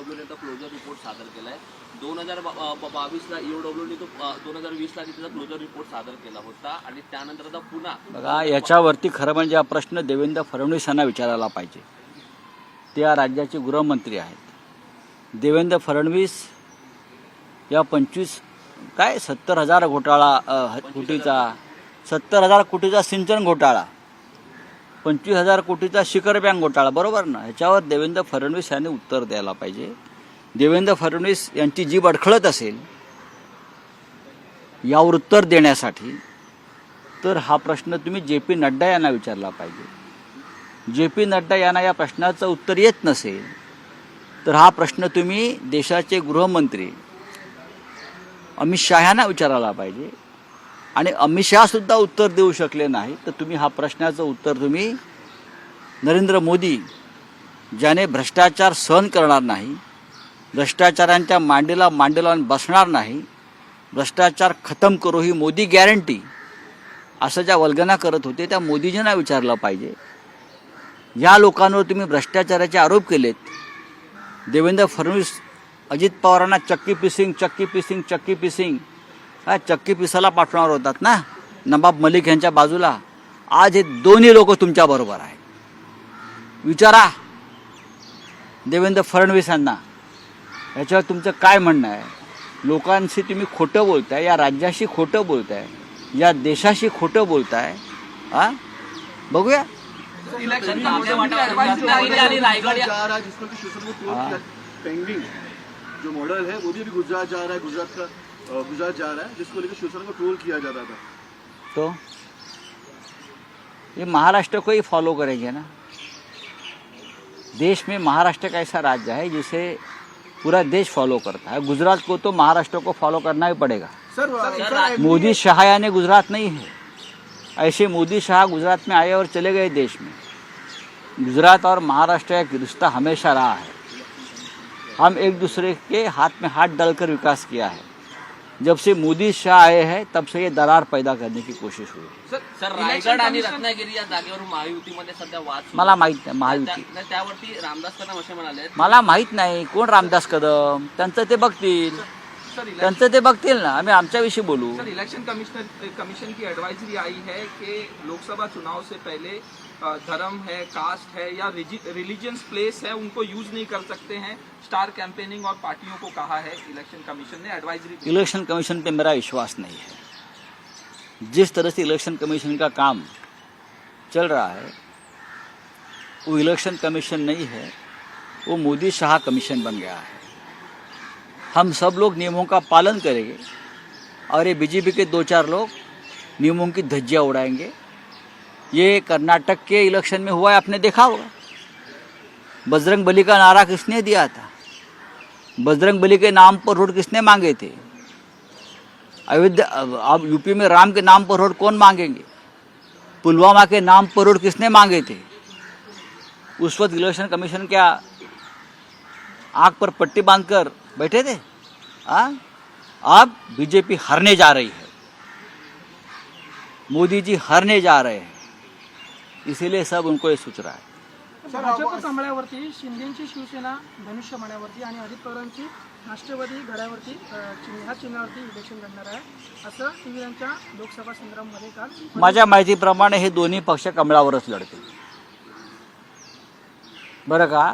ईओडब्ल्यूने तो closure report सादर केलाय. दोन हजार बावीसला ईओडब्ल्यूने तो दोन हजार वीसला त्याचा क्लोजर रिपोर्ट सादर केला होता. आणि त्यानंतर आता पुन्हा बघा याच्यावरती खरं म्हणजे हा प्रश्न देवेंद्र फडणवीस यांना विचारायला पाहिजे. ते या राज्याचे गृहमंत्री आहेत. देवेंद्र फडणवीस या पंचवीस काय? सत्तर हजार घोटाळा कोटीचा सत्तर हजार कोटीचा सिंचन घोटाळा. पंचवीस हजार कोटीचा शिखर बँक घोटाळा बरोबर ना? ह्याच्यावर देवेंद्र फडणवीस यांनी उत्तर द्यायला पाहिजे. देवेंद्र फडणवीस यांची जीभ अडखळत असेल यावर उत्तर देण्यासाठी तर हा प्रश्न तुम्ही जे पी नड्डा यांना विचारला पाहिजे. जे पी नड्डा यांना या प्रश्नाचं उत्तर येत नसेल तर हा प्रश्न तुम्ही देशाचे गृहमंत्री अमित शहा यांना विचारायला पाहिजे. आणि अमित शहासुद्धा उत्तर देऊ शकले नाही तर तुम्ही हा प्रश्नाचं उत्तर तुम्ही नरेंद्र मोदी ज्याने भ्रष्टाचार सहन करणार नाही भ्रष्टाचारांच्या मांडीला मांडी बसणार नाही भ्रष्टाचार खतम करू ही मोदी गॅरंटी असं ज्या वल्गना करत होते त्या मोदीजींना विचारलं पाहिजे. या लोकांवर तुम्ही भ्रष्टाचाराचे आरोप केलेत. देवेंद्र फडणवीस अजित पवारांना चक्की पिसिंग चक्की पिसिंग चक्की पिसिंग हा चक्की पिसाला पाठवणार होतात ना? नवाब मलिक यांच्या बाजूला. आज हे दोन्ही लोक तुमच्याबरोबर आहेत. विचारा देवेंद्र फडणवीस यांना. याच्यावर तुमचं काय म्हणणं आहे? लोकांशी तुम्ही खोटं बोलताय या राज्याशी खोटं बोलताय या देशाशी खोटं बोलताय हा? बघूया. जा पेंडिंग मॉडल है वो भी अभी गुजरात जा रहा है गुजरात का गुजरात जा रहा है जिसको लेकर शिवसेना को ट्रोल किया जा रहा था। तो? ये महाराष्ट्र को ही फॉलो करेंगे ना? देश में महाराष्ट्र का ऐसा राज्य है जिसे पूरा देश फॉलो करता है। गुजरात को तो महाराष्ट्र को फॉलो करना ही पड़ेगा। सर सर, मोदी शाह यानी गुजरात नहीं है। ऐसे मोदी शाह गुजरात में आए और चले गए देश में। गुजरात और महाराष्ट्र का एक रिश्ता हमेशा रहा है। हम एक दूसरे के हाथ में हाथ डालकर विकास किया है। जब से मोदी शाह आए हैं तब से ये दरार पैदा करने की कोशिश हुई। सर रायगड आणि रत्नागिरी या जागेवर महायुतीमध्ये सध्या वाद मला. माहीत नाही महायुती. त्या- त्या- त्यावरती रामदास कदम असे म्हणाले मला माहीत नाही कोण रामदास कदम? त्यांचं ते बघतील. त्यांचं ते बघतील ना. आम्ही आमच्याविषयी बोलू. सर इलेक्शन कमिश्नर कमीशन की एडवाइजरी आई है कि लोकसभा चुनाव से पहले धर्म है कास्ट है या रिलीजियंस प्लेस है उनको यूज़ नहीं कर सकते हैं। स्टार कैंपेनिंग और पार्टियों को कहा है इलेक्शन कमीशन ने एडवाइजरी इलेक्शन कमीशन पे मेरा विश्वास नहीं है। जिस तरह से इलेक्शन कमीशन का काम चल रहा है वो इलेक्शन कमीशन नहीं है वो मोदी शाह कमीशन बन गया है। हम सब लोग नियमों का पालन करेंगे। और ये बीजेपी के दो चार लोग नियमों की धज्जियाँ उड़ाएँगे। ये कर्नाटक के इलेक्शन में हुआ है, आपने देखा होगा। बजरंग बली का नारा किसने दिया था? बजरंग बली के नाम पर रोड किसने मांगे थे? अयोध्या, अब यूपी में राम के नाम पर रोड कौन मांगेंगे? पुलवामा के नाम पर रोड किसने मांगे थे? उस वक्त इलेक्शन कमीशन क्या आँख पर पट्टी बांधकर बैठे थे? आ? अब बीजेपी हारने जा रही है। मोदी जी हारने जा रहे हैं। इसीलिए सब उनको ये सोच रहा है। भाजप कमळावरती शिंदेची शिवसेना धनुष्यमाण्यावरती आणि अजित पवारांची राष्ट्रवादी घड्यावरती ह्या चिन्हावरती इलेक्शन लढणार आहे. असं टीव्हीच्या लोकसभा संग्राममध्ये काल माझ्या माहितीप्रमाणे हे दोन्ही पक्ष कमळावरच लढतील. बरं का?